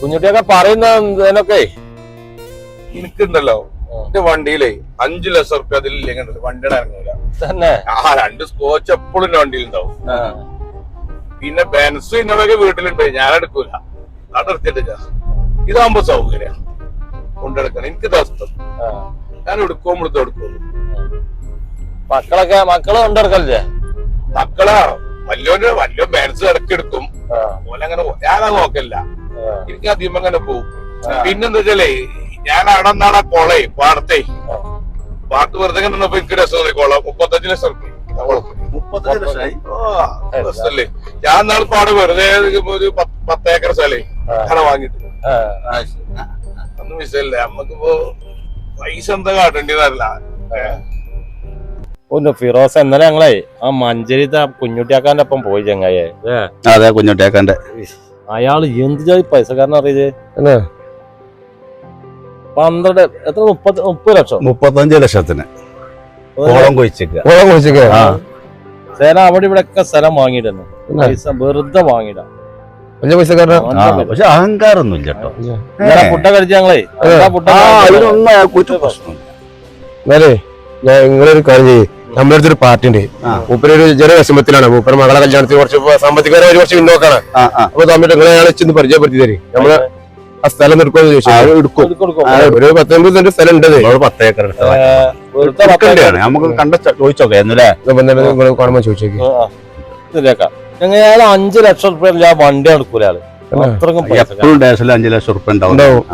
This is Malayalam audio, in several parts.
കുഞ്ഞുട്ടിയൊക്കെ പറയുന്നതിനൊക്കെ എനിക്കുണ്ടല്ലോ. എന്റെ വണ്ടിയിലേ അഞ്ചു ലക്ഷം റുപ്യ അതിലില്ലെങ്കിൽ വണ്ടിയുടെ ഇറങ്ങൂല. തന്നെ. ആ രണ്ട് സ്കോച്ച് എപ്പോഴും എന്റെ വണ്ടിയിൽ ഉണ്ടാവും. പിന്നെ ബെൻസ് ഇന്നൊക്കെ വീട്ടിലുണ്ട്. ഞാൻ എടുക്കൂല. അത് എടുത്തിട്ടില്ല ഇതാകുമ്പോ സൗകര്യം. കൊണ്ടെടുക്കണം എനിക്ക് ദസ്തം ഞാൻ എടുക്കോ എടുത്ത് എടുക്കുള്ളൂ. മക്കളൊക്കെ മക്കൾ കൊണ്ടെടുക്കല്ലേ മക്കളാ. വല്യോന്റെ വല്യോ ബെൻസ് ഇടക്കെടുക്കും എടുക്കും. ഓലങ്ങനെ ഞാനത് നോക്കല്ല എനിക്ക് അധികം അങ്ങനെ പോകും പിന്നെന്താ വെച്ചാലേ ഞാൻ അവിടെ നിന്നാണ് കൊളയെ പാടത്തെ. പാട്ട് വെറുതെ കണ്ടപ്പോ എനിക്ക് രസം തോന്നി. കൊള മുപ്പത്തഞ്ച് ലക്ഷം ആ, രസല്ലേ. ഞാൻ നാളെ പാട് വെറുതെ ഒരു പത്തേക്കർ സ്ഥലേ അങ്ങനെ വാങ്ങിട്ട് ഒന്നും വിഷയല്ലേ നമ്മക്കിപ്പോ പൈസ എന്താ കാട്ടേണ്ടതല്ല ഒന്ന് ഫിറോസ് ഇന്നലെ ഞങ്ങളെ ആ മഞ്ചേരിത്തെ ആ കുഞ്ഞുട്ടിയാക്കാന്റെ ഒപ്പം പോയി ചങ്ങായേ. അതെ കുഞ്ഞുട്ടിയാക്കാന്റെ അയാൾ എന്ത് ജാതി പൈസക്കാരനെ അറിയേ അല്ലേ? പന്ത്രണ്ട് എത്ര? മുപ്പത്തി മുപ്പത് ലക്ഷം? മുപ്പത്തഞ്ച് ലക്ഷത്തിന്. ഓളം കൊഴിച്ചേക്ക. ഓളം കുറിച്ചൊക്കെ ആ. സ്ഥലം അവിടെ ഇവിടെ ഒക്കെ സ്ഥലം വാങ്ങിയിടുന്നു പൈസ വെറുതെ വാങ്ങിയിടാ. പക്ഷെ അഹങ്കാരമൊന്നും ഇല്ല കേട്ടോ. ഫുഡ് കഴിച്ച ഞങ്ങളെ? ആ അതിനൊന്നും അയാൾക്ക് പ്രശ്നമില്ല. നിങ്ങളൊരു കാര്യം ചെയ്യ്. നമ്മുടെ അടുത്തൊരു പാർട്ടി ഉണ്ട്. മൂപ്പര് ഒരു ചെറിയ വിഷമത്തിലാണ് മൂപ്പര് മകളെ കല്യാണത്തിന് കുറച്ച് സാമ്പത്തികപരമായി കുറച്ച് പിന്നോക്കാണ്. അപ്പൊ തമ്മിൽ നിങ്ങളെ അയാളെ ചെന്ന് പരിചയപ്പെടുത്തി തരും നമ്മൾ ആ സ്ഥലം എടുക്കുമെന്ന് ചോദിച്ചു. എടുക്കും. ഒരു പത്തൊമ്പത് സെന്റ് സ്ഥലം ഉണ്ട് പത്ത് ഏക്കർ നമുക്ക് കണ്ട ചോദിച്ചോക്കെ കാണുമ്പോ ചോദിച്ചേക്ക്. ഞങ്ങൾ അഞ്ചു ലക്ഷം റുപ്യ ആ വണ്ടി എടുക്കൂല ആൾ എപ്പോഴും ഡേഷിൽ അഞ്ചു ലക്ഷം റുപ്യ ഉണ്ടാവും.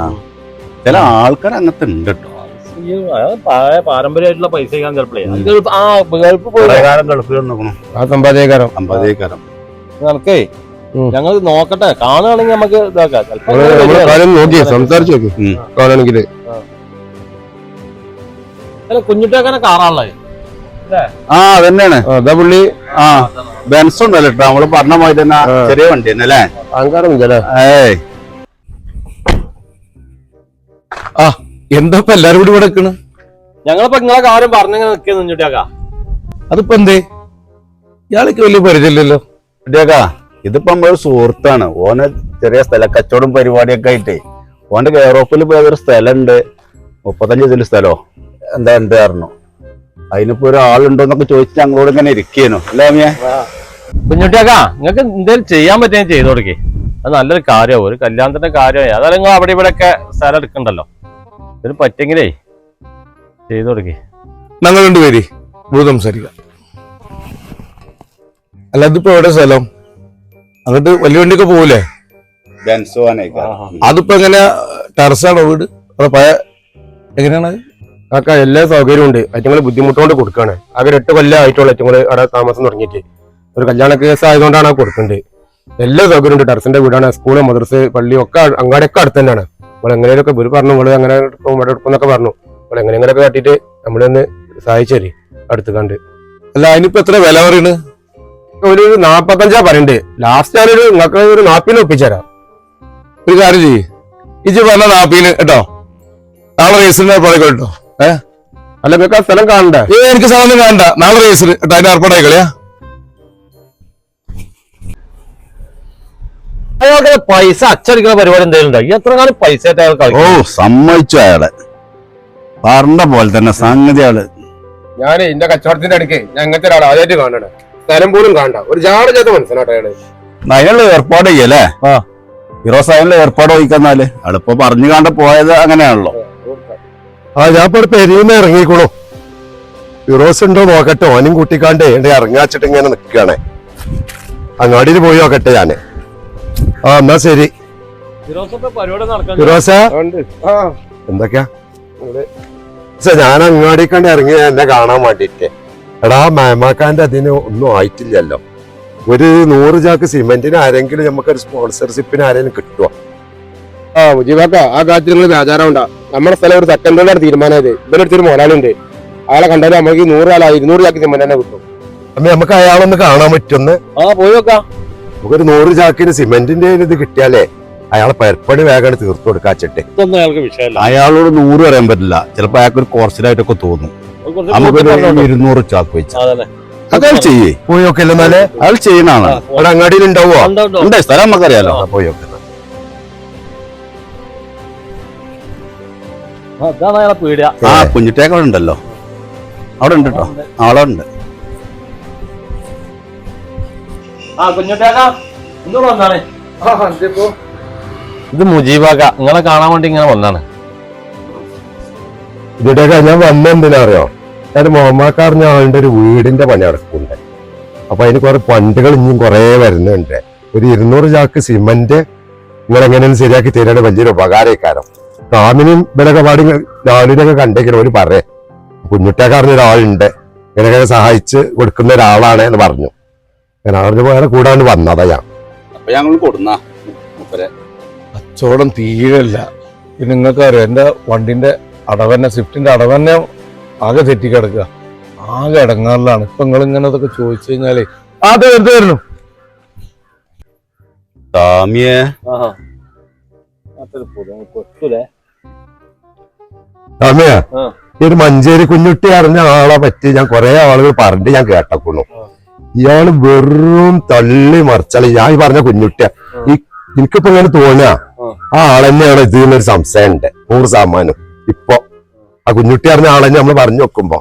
ചില ആൾക്കാർ അങ്ങനത്തെ ഉണ്ട് കേട്ടോ. പാരമ്പര്യമായിട്ടുള്ള പൈസ ചെയ്യാൻ ചിലപ്പോഴേ ആ ഗൾഫ് പോയി. കുറെ കാലം ഗൾഫിൽ നോക്കണം ആ സമ്പാദിക്കാരം അമ്പതേക്കാരം നിനക്കേ ഞങ്ങൾ നോക്കട്ടെ. കാണുകയാണെങ്കിൽ നമുക്ക് ഇതാക്കാം. ചിലപ്പോ നമ്മൾ കാര്യം നോക്കിയേ സംസാരിച്ചു നോക്കി. ഉം. കാണുകയാണെങ്കിൽ കുഞ്ഞിട്ടേക്കാനെ കാണാനുള്ളത് ആ അതന്നെയാണ്. അതാ പുള്ളി. ആ ബെൻസ് നമ്മൾ പറഞ്ഞ മാതിരി തന്നെ ചെറിയ വണ്ടി തന്നെ അല്ലേ? അഹങ്കാരം ഏയ്. എന്താ ഇപ്പൊ എല്ലാരും കൂടി ഇവിടെ നിക്കണ്? ഞങ്ങളിപ്പോ നിങ്ങളെ കാര്യം പറഞ്ഞങ്ങനെ നിൽക്കുക കുഞ്ഞിട്ടേക്കാ അതിപ്പോ എന്തേ? ഇയാൾക്ക് വലിയ പരിചയമില്ലല്ലോ. കുട്ടിയേക്കാ ഇതിപ്പോ നമ്മളൊരു സുഹൃത്താണ്. ഓന് ചെറിയ സ്ഥല കച്ചവടം പരിപാടിയൊക്കെ ആയിട്ടേ. ഓന്റെ കെയറോപ്പിൽ പോയ ഒരു സ്ഥലമുണ്ട് മുപ്പത്തഞ്ച് സെന്റ് സ്ഥലോ? എന്താ ഉണ്ട് പറഞ്ഞു. അതിനിപ്പോ ഒരാളുണ്ടോ എന്നൊക്കെ ചോദിച്ച് ഞങ്ങളോട് ഇങ്ങനെ ഇരിക്കേനു. അല്ലേ അമ്മിയെ? കുഞ്ഞുട്ടിയാക്കാ നിങ്ങൾക്ക് എന്തെങ്കിലും ചെയ്യാൻ പറ്റുമെങ്കിൽ ചെയ്തു കൊടുക്കേ. അത് നല്ലൊരു കാര്യമാവും ഒരു കല്യാണത്തിന്റെ കാര്യമായി അതായത് നിങ്ങൾ അവിടെ ഇവിടെ ഒക്കെ സ്ഥലം എടുക്കണ്ടല്ലോ. ഇതിന് പറ്റെങ്കിലേ ചെയ്തു കൊടുക്കേ ഞങ്ങൾ രണ്ടുപേര് ഇവിടെ സംസാരിക്കാം. അല്ല ഇതിപ്പോ എവിടെ സ്ഥലം? അങ്ങോട്ട് വലിയ വണ്ടിയൊക്കെ പോകൂലേ അതിപ്പോ എങ്ങനെ? ടെറസാണോ വീട്? അതോ പഴയ എങ്ങനെയാണ്? കാക്ക എല്ലാ സൗകര്യവും ഉണ്ട്. അറ്റങ്ങൾ ബുദ്ധിമുട്ടുകൊണ്ട് കൊടുക്കാണ് ആകെ ഒരു എട്ട് കൊല്ലം ആയിട്ടുള്ള അറ്റങ്ങൾ അവിടെ താമസം തുടങ്ങിയിട്ട്. ഒരു കല്യാണ കേസ് ആയതുകൊണ്ടാണ് കൊടുക്കേണ്ടത് കൊടുക്കുന്നത്. എല്ലാ സൗകര്യം ഉണ്ട്. ടെറസിന്റെ വീടാണ് സ്കൂൾ മദ്രസ് പള്ളി ഒക്കെ അങ്ങാടിയൊക്കെ അടുത്ത് തന്നെയാണ്. നമ്മൾ എങ്ങനെയൊക്കെ ഇവർ പറഞ്ഞു നമ്മൾ അങ്ങനെ എടുക്കും ഇവിടെ എടുക്കും എന്നൊക്കെ പറഞ്ഞു. അപ്പോൾ എങ്ങനെ എങ്ങനെയൊക്കെ കാട്ടിയിട്ട് നമ്മളൊന്ന് സഹായിച്ചേ അടുത്ത് കണ്ട്. അല്ല അതിനിപ്പോ എത്ര വില പറയുന്നത് ഒരു നാപ്പത്തഞ്ചാ പറയണ്ട്. ലാസ്റ്റ് ഞാനൊരു നിങ്ങൾക്ക് ഒരു നാപ്പിന് ഒപ്പിച്ചുതരാം ഒരു കാര്യം ചെയ്യ്. ഇജ് പറഞ്ഞ നാപ്പിന് കേട്ടോ? നാളെ റേസിന് ഏർപ്പാടൊക്കെ കേട്ടോ? ഏഹ് അല്ല നിങ്ങൾക്ക് ആ സ്ഥലം കാണണ്ട? ഏ എനിക്ക് സ്ഥലം കാണണ്ട. നാളെ റേസിന് കേട്ടോ അതിന് ഏർപ്പാടായി അയാൾക്ക് പൈസ അച്ചടിക്കുന്ന പരിപാടി എന്തെങ്കിലും എത്ര കാലം പൈസ ആയിട്ട് അയാൾ ഓ സമ്മതിച്ചു അയാളെ. പറഞ്ഞ പോലെ തന്നെ സംഗതി ആൾ ഞാൻ എന്റെ കച്ചവടത്തിന്റെ അടുക്ക് ഞാൻ അങ്ങനത്തെ ഒരാൾ ആദ്യമായിട്ട് കാണണേ സ്ഥലം പോലും കാണണ്ട. ഒരു ജാട ചേർത്ത് മനസ്സിലാട്ടോ അയാൾ. അതിനുള്ള ഏർപ്പാട് ചെയ്യല്ലേ? ആ. ഹീറോസ് അതിനുള്ള ഏർപ്പാട് വഹിക്കുന്നാൽ അളിപ്പോ പറഞ്ഞു കാണ്ട പോയത് അങ്ങനെയാണല്ലോ. ആ ഞാൻ ഇപ്പൊ പെരിയുന്ന ഇറങ്ങിക്കോളൂ യൂറോസ് ഉണ്ടോ നോക്കട്ടെ. ഓനും കൂട്ടിക്കാണ്ട് എന്റെ ഇറങ്ങാച്ചിട്ട് ഇങ്ങനെ നിൽക്കുകയാണ് അങ്ങാടിയിൽ പോയി നോക്കട്ടെ ഞാൻ. ആ എന്നാ ശരി. ഫിറോസ എന്തൊക്കെയാ? ഞാൻ അങ്ങാടി കണ്ട് ഇറങ്ങി എന്നെ കാണാൻ വേണ്ടിട്ട് എടാ മേമാക്കാന്റെ അതിന് ഒന്നും ആയിട്ടില്ലല്ലോ. ഒരു നൂറ് ചാക്ക് സിമെന്റിന് ആരെങ്കിലും നമുക്കൊരു സ്പോൺസർഷിപ്പിന് ആരെങ്കിലും കിട്ടുമോ ആ മുജീബാക്ക ആ കാര്യത്തിൽ നിങ്ങൾ ഉണ്ടാ. നമ്മുടെ സ്ഥലം ഒരു സെക്കൻഡോടാണ് തീരുമാനമായത്. ഇവരടുത്തൊരു മുതലാളിയുണ്ട് അയാളെ കണ്ടാലും നമുക്ക് നൂറ് ആളായി ഇരുന്നൂറ് ചാക്ക് സിമെന്റ് തന്നെ കിട്ടും. അമ്മ നമുക്ക് അയാളൊന്ന് കാണാൻ പറ്റുമെന്ന് ആ പോയി നോക്കാം. നമുക്കൊരു നൂറ് ചാക്കിന് സിമെന്റിന്റെ ഇത് കിട്ടിയാലേ അയാളെ പരിപ്പണി വേഗം തീർത്തു കൊടുക്കാൻ ചെട്ടി അയാളോട് നൂറ് പറയാൻ പറ്റില്ല. ചിലപ്പോ അയാൾക്ക് ഒരു കോർസിലായിട്ടൊക്കെ തോന്നും. നമുക്കൊരു ഇരുന്നൂറ് ചാക്ക് വെച്ച്. അയാൾ ചെയ്യേ. പോയി ഒക്കെ അയാൾ ചെയ്യണാണ് അവിടെ അങ്ങാടിയിൽ ഉണ്ടാവോ ഉണ്ട് സ്ഥലം നമുക്കറിയാലോ. പോയി ആ കുഞ്ഞിട്ടേക്കവിടെ ഉണ്ടല്ലോ. അവിടെ ഉണ്ട് കേട്ടോ അവിടെ ഉണ്ട്. ആ കുഞ്ഞുട്ടേക്കാ ഇന്നോട് വന്നാണ്. ഇത് മുജീബാക്ക നിങ്ങളെ കാണാൻ വേണ്ടി ഇങ്ങനെ വന്നാണ്. ഇതിട്ടൊക്കെ ഞാൻ വന്നെന്തിനാ അറിയോ? ഞാൻ മുഹമ്മക്കാരഞ്ഞ ആളുടെ ഒരു വീടിന്റെ പണി നടക്കുന്നുണ്ട്. അപ്പൊ അതിന് കുറെ പണ്ടുകൾ ഇനിയും കുറെ വരുന്നുണ്ട്. ഒരു ഇരുന്നൂറ് ചാക്ക് സിമന്റ് നിങ്ങൾ എങ്ങനെയും ശരിയാക്കി തരാണ് വലിയൊരു ഉപകാരക്കാരം കാമിനും ഇവരൊക്കെ പാടി രാവിലെയൊക്കെ കണ്ടേക്കണം ഒരു പറയേ കുഞ്ഞുട്ടേക്കാറിഞ്ഞ ഒരാളുണ്ട്. ഇങ്ങനെയൊക്കെ സഹായിച്ച് കൊടുക്കുന്ന ഒരാളാണ് എന്ന് പറഞ്ഞു. ഞാൻ അറിഞ്ഞ പോലെ കൂടാണ്ട് വന്നതാ ഞാൻ. അപ്പൊ ഞങ്ങൾ കൊടുന്ന കച്ചവടം തീരല്ല പിന്നെ നിങ്ങൾക്ക് അറിയാം എന്റെ വണ്ടിന്റെ അടവന്നെ സ്വിഫ്റ്റിന്റെ അടവന്നെ ആകെ തെറ്റി കിടക്കുക ആകെ ഇടങ്ങാറിലാണ്. ഇപ്പൊ നിങ്ങൾ ഇങ്ങനെ അതൊക്കെ ചോദിച്ചു കഴിഞ്ഞാലേ ആ. ഈ ഒരു മഞ്ചേരി കുഞ്ഞുട്ടി അറിഞ്ഞ ആളെ പറ്റി ഞാൻ കുറെ ആളുകൾ പറഞ്ഞിട്ട് ഞാൻ കേട്ടക്കുന്നു ഇയാൾ വെറും തള്ളി മറിച്ചാളി. ഞാൻ ഈ പറഞ്ഞ കുഞ്ഞുട്ടിയ. ഈ എനിക്കിപ്പോ ഇങ്ങനെ തോന്നുക ആ. ആളെന്നെയാണ് ഇത് എന്നൊരു സംശയം ഉണ്ട് നൂറ് ശതമാനം. ഇപ്പൊ ആ കുഞ്ഞുട്ടി അറിഞ്ഞ ആളെന്നെ നമ്മൾ പറഞ്ഞു വെക്കുമ്പോ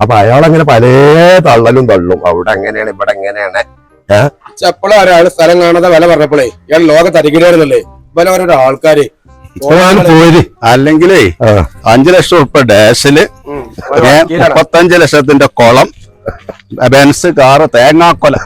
അപ്പൊ അയാളങ്ങനെ പല തള്ളലും തള്ളും. അവിടെ എങ്ങനെയാണ് ഇവിടെ എങ്ങനെയാണ്? എപ്പോഴും ഒരാൾ സ്ഥലം കാണാതെ വില പറഞ്ഞപ്പോഴേ ഇയാൾ ലോകത്ത് അരികിലായിരുന്നല്ലേ ഇവരെ ഓരോ ആൾക്കാര്. അല്ലെങ്കിലേ. അഞ്ചു ലക്ഷം ഉറുപ്പ ഡാഷിൽ മുപ്പത്തഞ്ച് ലക്ഷത്തിന്റെ കുളം ബെൻസ് കാറ് തേങ്ങാക്കൊല.